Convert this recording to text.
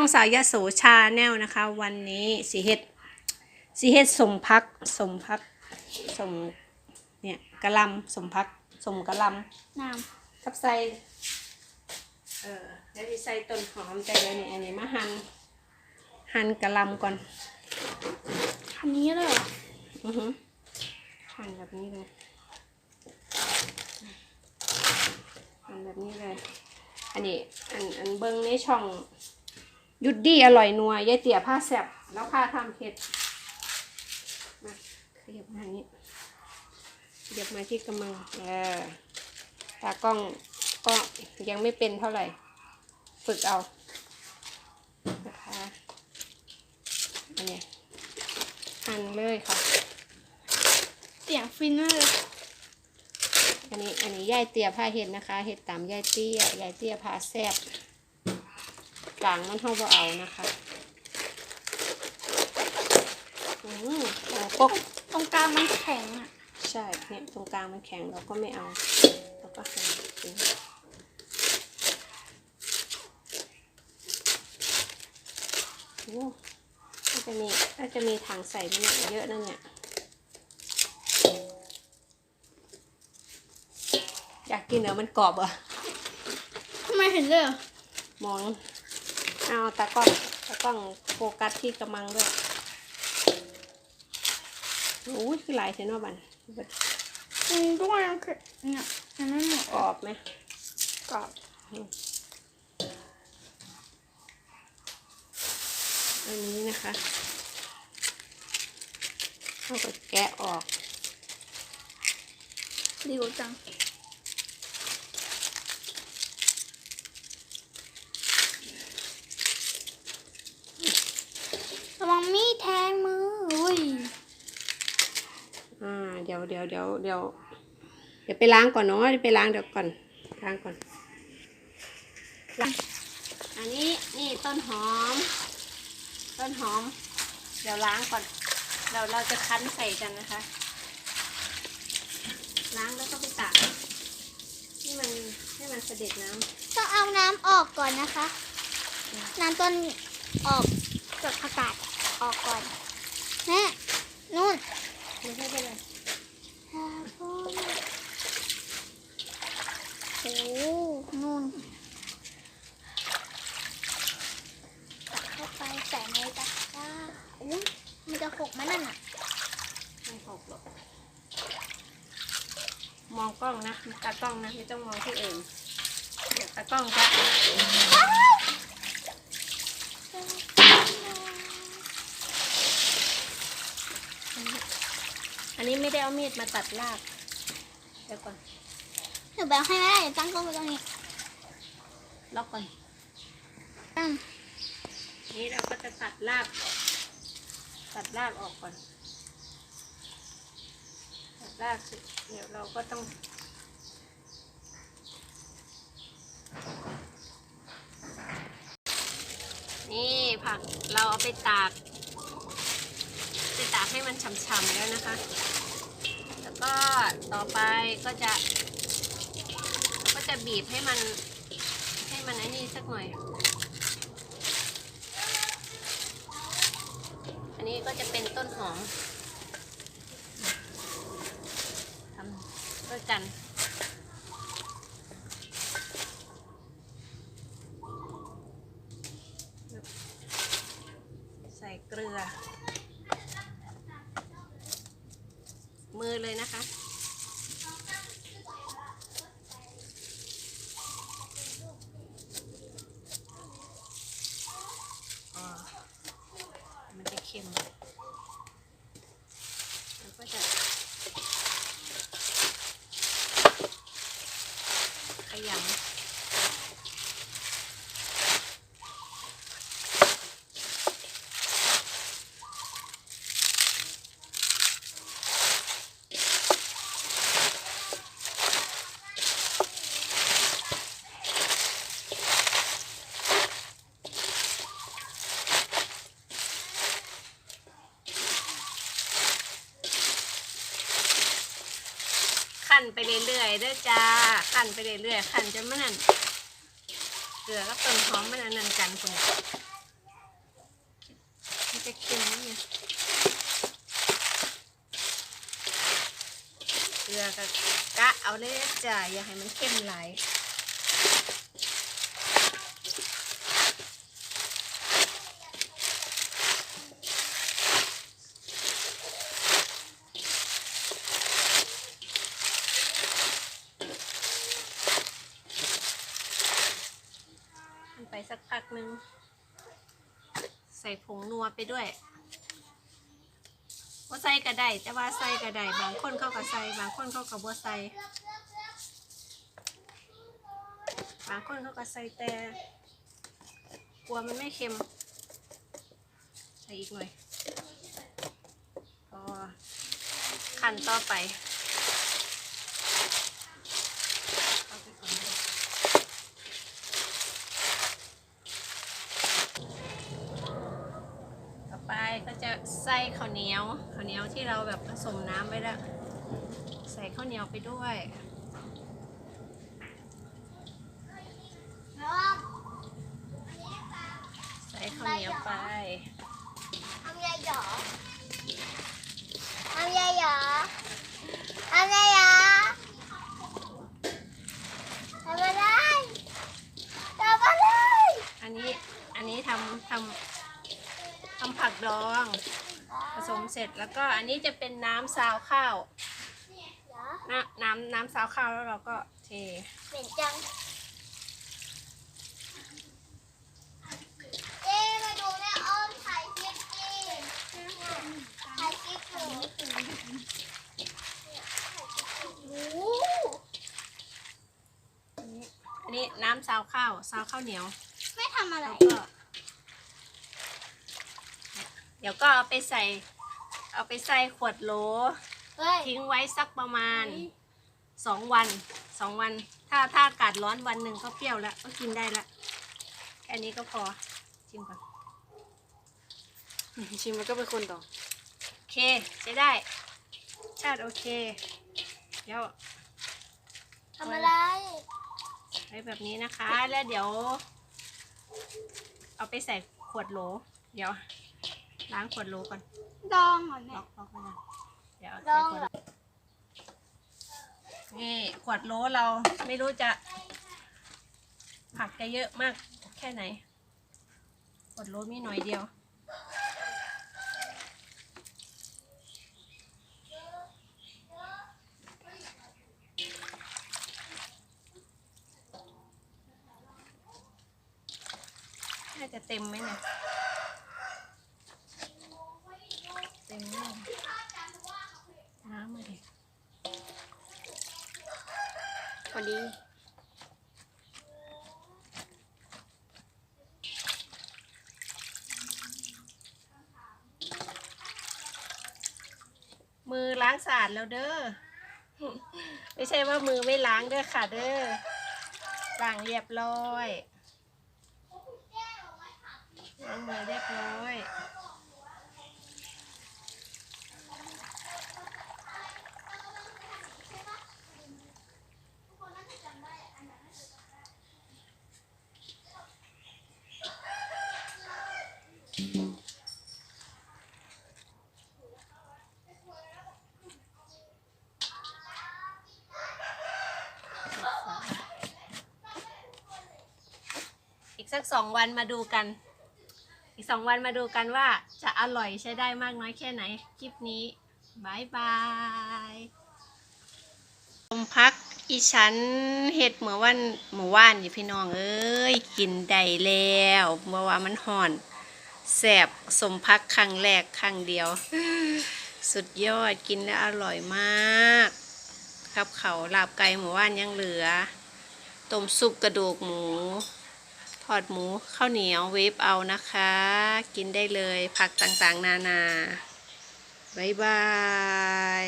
องสาวยโสชาแนลนะคะ วันนี้สีเฮ็ดสีเฮ็ดสมพักสมพักสมเนี่ยกะหลำสมพักสมกะหลน้ำทับใส่เออแล้วที่ใส่ต้นหอมใจเลยนี่อันนี้มาหั่นหั่นกะหลำก่อนำคันนี้เลยเหรออือฮึหั่นแบบนี้เลยหั่นแบบนี้เลยอันนี้อันอันเบิ้งในช่อง ยุดดี้อร่อยนัวยายเตี๋ยผ้าแสบแล้วผ้าทำเผ็ดมาขยับมาอย่างนี้ขยับมาที่กำมังเออตากล้องก็ยังไม่เป็นเท่าไหร่ ฝึกเอานะคะอันเนี้ยหั่นเลยค่ะเสียงฟินมากเลยอันนี้อันนี้ยายเตี้ยผ้าเห็ดนะคะ เห็ดตามยายเตี้ยยายเตี้ยผ้าแซบ กลางมันเท่าบ่เอานะคะอืมเอากกตรงกลางมันแข็งอะ ใช่เนี่ยตรงกลางมันแข็งเราก็ไม่เอาเราก็หั่นทิ้งโอ้น่าจะมีน่าจะมีถังใส่มันเนี่ยเยอะนั่นเนี่ยอยากกินเดี๋ยวมันกรอบเหรอะทำไมเห็นเลยเหรอมอง เอาตากล้องตากล้องโฟกัสที่กำมังด้วยโอ้ยคือหลายเทนอบันอืมด้วยคือเนี่ยอันนั้นหมดกรอบไหมกรอบอันนี้นะคะเราก็แกะออกดีกว่าจังระวังมีดแทงมืออุ้ย อ่า เดี๋ยวเดี๋ยวเดี๋ยวเดี๋ยวเดี๋ยวไปล้างก่อนเนาะไปล้างเดี๋ยวก่อนล้างก่อนล้างอันนี้นี่ต้นหอม ต้นหอม เดี๋ยวล้างก่อน เราเราจะคั้นใส่กันนะคะ ล้างแล้วก็ไปตากให้มันให้มันเสด็จน้ำต้องเอาน้ำออกก่อนนะคะ น้ำต้นออกจากผักกาดออกก่อนแม่นู่นไม่ใช่เป็นไร โอ้โหนู่นตักเข้าไปใส่ในตะกร้าอุ้ยมันจะหกไหมนั่นอะ ไม่หกหรอก มองกล้องนะตากล้องนะไม่ต้องมองที่อื่นเดี๋ยวตากล้องจะอันนี้ไม่ได้เอามีดมาตัดรากเดี๋ยวก่อนหนูแบงให้ไม่ได้เดี๋ยวตั้งกล้องไว้ตรงนี้ล็อกก่อนตั้งนี่เราก็จะตัดราก ตัดรากออกก่อนตัดราก เดี๋ยวเราก็ต้องนี่ผักเราเอาไปตาก ไปตากให้มันฉ่ำๆแล้วนะคะ แล้วก็ต่อไปก็จะ ก็จะบีบให้มันให้มันอ้นี่สักหน่อย อันนี้ก็จะเป็นต้นหอมทำ ด้วยกัน ใส่เกลือ มือเลยนะคะอ่ามันจะเค็มแล้วก็จะข ยำ ไปเรื่อยๆเด้อจ้าขั้นไปเรื่อยๆขั้นจนมันนั่นเกลือก็บต้นหอมมันนั่นกันคนมันจะเค็มนะเนี่ยเกลือกักะเอาเลยจ้าอย่าให้มันเค็มไหล นึง ใส่ผงนัวไปด้วยว่าใส่กระไดแต่ว่าใส่กระไดบางคนเขาก็ใส่บางคนเขาก็บ่ใส่บางคนเขาก็ใส่แต่กลัวมันไม่เค็ม ใส่อีกหน่อยก็ขั้นต่อไปเอาไปก่อนนะต่อไป ก็จะใส่ข้าวเหนียวข้าวเหนียวที่เราแบบผสมน้ำไว้แล้ว ใส่ข้าวเหนียวไปด้วย ใส่ข้าวเหนียวไปทำยาหยอทำยาหยอทำยาหยอทำอะไรทำอะไรอันนี้อันนี้ทำทำทำผักดอง มเสร็จแล้วก็อันนี้จะเป็นน้ำซาวข้าวเหรอน้ำน้ำน้ำซาวข้าวแล้วเราก็เทเหม็นจังเอ๊ะมาดูแม่อ้อมถ่ายคลิปดิถ่ายคลิปหนูโอ้โหอันนี้น้ำซาวข้าวซาวข้าวเหนียวไม่ทำอะไร แล้วก็ เดี๋ยวก็เอาไปใส่ เอาไปใส่ขวดโหลเฮ้ยทิ้งไว้สักประมาณสองวันสองวัน ถ้าถ้าอากาศร้อนวันหนึ่งก็เปรี้ยวแล้วก็กินได้แล้วแค่นี้ก็พอชิมก่อนชิมแล้วก็เป็นคนต่อ โอเคใช้ได้ชาติโอเคเดี๋ยวทำอะไรไว้แบบนี้นะคะ แล้วเดี๋ยว เอาไปใส่ขวดโหล เดี๋ยว ล้างขวดโหลก่อนดองเหรอแม่ล็อกล็อกไว้ก่อนเดี๋ยวดใส่องขวดเหรอ นี่ขวดโหลเราไม่รู้จะ ผักจะเยอะมากแค่ไหน ขวดโหลมีหน่อยเดียว น่าจะเต็มไหมเนี่ย เต็มไหมน้ำมาดิ พอดีมือล้างสะอาดแล้วเด้อ ไม่ใช่ว่ามือไม่ล้างเด้อค่ะเด้อล้างเรียบร้อยล้างมือเรียบร้อย สักสองวันมาดูกัน อีกสองวันมาดูกันว่าจะอร่อยใช้ได้มากน้อยแค่ไหน คลิปนี้บายบายลมพักอีฉันเห็ดเมื่อวันเมื่อวานนี่พี่น้องเอ้ยกินได้แล้วเมื่อวานมันห่อนแสบสมพักครั้งแรกครั้งเดียว สุดยอดกินแล้วอร่อยมาก ครับเขาลาบไก่หมูว่านยังเหลือต้มซุปกระดูกหมู อดหมูข้าวเหนียวเวฟเอานะคะ กินได้เลยผักต่างๆ นานา บ๊ายบาย